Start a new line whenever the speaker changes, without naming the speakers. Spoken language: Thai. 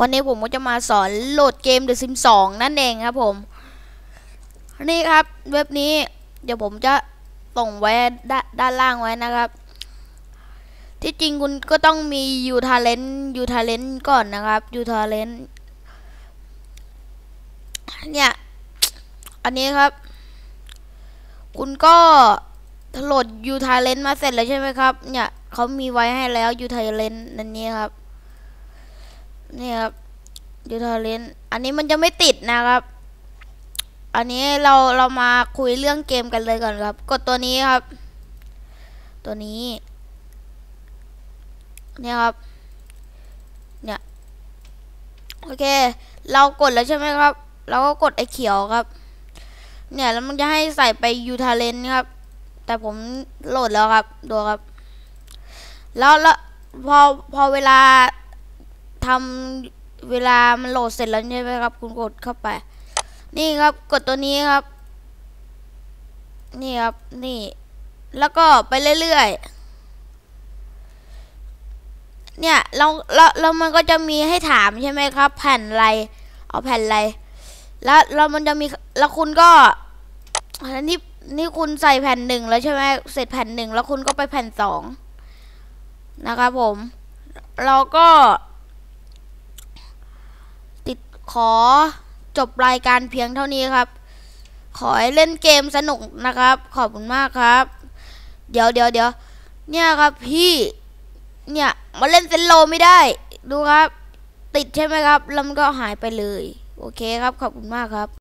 วันนี้ผมก็จะมาสอนโหลดเกม The Sims 2 นั่นเองครับผม นี่ครับเว็บนี้เดี๋ยวผมจะส่งไว้ด้าด้านล่างไว้นะครับ ที่จริงคุณก็ต้องมียูทาเลนยูทาเลนก่อนนะครับยูทาเลนเนี่ย อันนี้ครับ คุณก็ โหลดยูทาเลนมาเสร็จแล้วใช่ไหมครับ เนี่ยเขามีไว้ให้แล้วยูทาเลนนั่นนี้ครับ นี่ครับยูทาเลนอันนี้มันจะไม่ติดนะครับ อันนี้เราเรามาคุยเรื่องเกมกันเลยก่อนครับ กดตัวนี้ครับ ตัวนี้ เนี่ยครับ เนี่ย โอเค เรากดแล้วใช่ไหมครับ เราก็กดไอ้เขียวครับ เนี่ยแล้วมันจะให้ใส่ไปยูทาเลนครับ แต่ผมโหลดแล้วครับดูครับ แล้วแล้วพอพอเวลาทำเวลามันโหลดเสร็จแล้วใช่ไหมครับ คุณกดเข้าไป นี่ครับกดตัวนี้ครับ นี่ครับนี่ แล้วก็ไปเรื่อยๆเนี่ยเราเราเรามันก็จะมีให้ถามใช่ไหมครับ แผ่นอะไร เอาแผ่นอะไรแล้วแล้วมันจะมีแล้วคุณก็อันนี้ นี่คุณใส่แผ่นหนึ่งแล้วใช่ไหมเสร็จแผ่นหนึ่งแล้วคุณก็ไปแผ่นสองนะครับผม เราก็ ติดขอจบรายการเพียงเท่านี้ครับ ขอให้เล่นเกมสนุกนะครับ ขอบคุณมากครับ เดี๋ยวเดี๋ยวเดี๋ยวเนี่ยครับพี่เนี่ยมาเล่นเซนโลไม่ได้ ดูครับ ติดใช่ไหมครับ แล้วมันก็หายไปเลย โอเคครับ ขอบคุณมากครับ